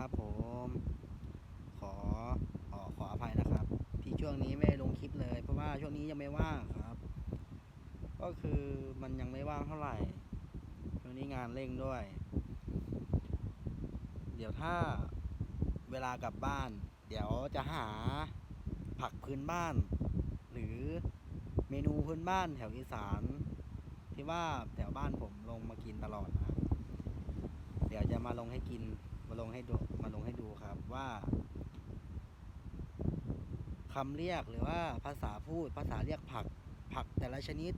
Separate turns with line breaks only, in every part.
นะครับผม ขอขอขออภัยนะครับ ที่ช่วงนี้ไม่ลงคลิปเลย เพราะว่าช่วงนี้ยังไม่ว่างครับ ก็คือมันยังไม่ว่างเท่าไหร่ช่วงนี้งานเร่งด้วย เดี๋ยวถ้าเวลากลับบ้าน เดี๋ยวจะหาผักพื้นบ้าน หรือเมนูพื้นบ้านแถวอีสานที่ว่าแถวบ้านผมลงมากินตลอดนะ เดี๋ยวจะมาลงให้กิน มาลงให้ดูมาลงให้ดูครับว่าคำเรียกหรือว่าภาษาพูดภาษาเรียกผัก ผักแต่ละชนิด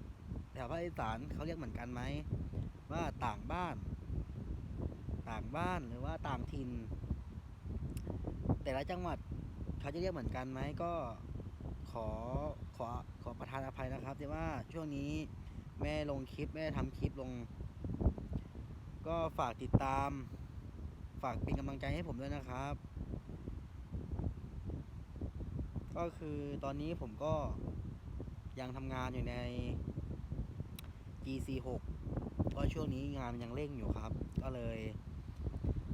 แถวภาคอีสานเขาเรียกเหมือนกันไหมว่าต่างบ้าน ต่างบ้านหรือว่าต่างถิ่นแต่ละจังหวัดเขาจะเรียกเหมือนกันไหมก็ขอขอขอประทานอภัยนะครับที่ว่าช่วงนี้แม่ลงคลิปแม่ทำคลิปลง ก็ฝากติดตาม ฝากเป็นกำลังใจให้ผมด้วยนะครับ ก็คือตอนนี้ผมก็ยังทำงานอยู่ใน GC6 ก็ช่วงนี้งานยังเร่งอยู่ครับ ก็เลย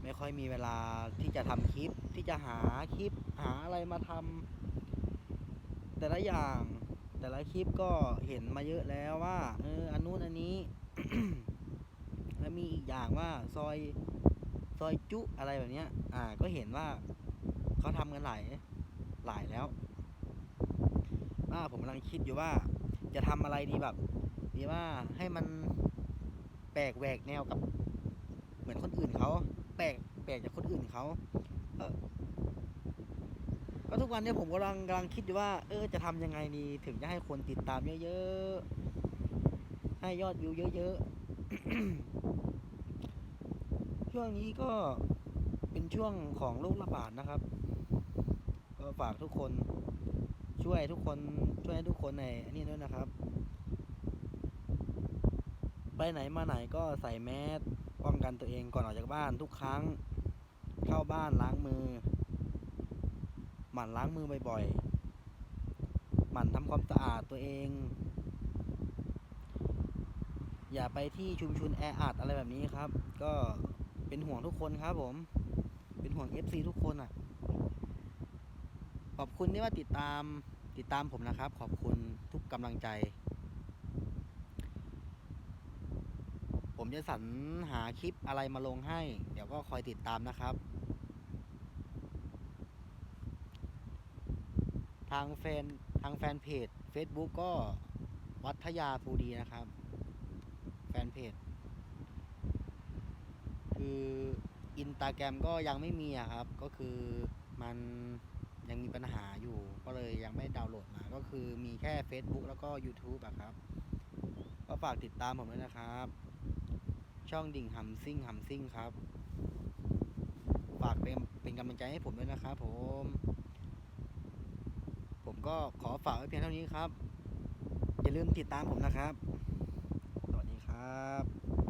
ไม่ค่อยมีเวลาที่จะทำคลิปที่จะหาคลิปหาอะไรมาทำแต่ละอย่างแต่ละคลิปก็เห็นมาเยอะแล้วว่า เอออันนู้นอันนี้ แล้วมีอีกอย่างว่าซอย ซอยจุอะไรแบบเนี้ย อ่า ก็เห็นว่าเขาทำกันหลายหลายแล้วอ่าผมกำลังคิดอยู่ว่าจะทำอะไรดีแบบดีว่าให้มันแปลกแหวกแนวกับ เหมือนคนอื่นเขาแปลกแปลกจากคนอื่นเขาเออก็ทุกวันเนี้ผมกำลังกำลังคิดอยู่ว่า เออจะทำยังไงดีถึงจะให้คนติดตามเยอะๆให้ยอดวิวเยอะๆ ช่วงนี้ก็เป็นช่วงของโรคระบาดนะครับ ก็ฝากทุกคนช่วยทุกคนช่วยทุกคนในอันนี้ด้วยนะครับ ไปไหนมาไหนก็ใส่แมสป้องกันตัวเองก่อนออกจากบ้านทุกครั้ง เข้าบ้านล้างมือ หมั่นล้างมือบ่อยๆหมั่นทำความสะอาดตัวเอง อย่าไปที่ชุมชนแออัดอะไรแบบนี้ครับ ก็ เป็นห่วงทุกคนครับผม เป็นห่วง FC ทุกคนอะ ขอบคุณที่ว่าติดตามติดตามผมนะครับ ขอบคุณทุกกำลังใจ ผมจะสรรหาคลิปอะไรมาลงให้ เดี๋ยวก็คอยติดตามนะครับ ทางแฟนทางแฟนเพจ Facebook ก็วัทยาภูดีนะครับ แฟนเพจ คืออินตาแกรมก็ยังไม่มีอะครับ ก็คือมันยังมีปัญหาอยู่ ก็เลยยังไม่ดาวน์โหลดมา ก็คือมีแค่ Facebook แล้วก็ YouTube อะครับ ก็ฝากติดตามผมด้วยนะครับ ช่องดิ่งหำซิ่งหำซิ่งครับ ฝากเป็นเป็นกำลังใจให้ผมด้วยนะครับผม ผมก็ขอฝากไว้เพียงเท่านี้ครับ อย่าลืมติดตามผมนะครับ สวัสดีครับ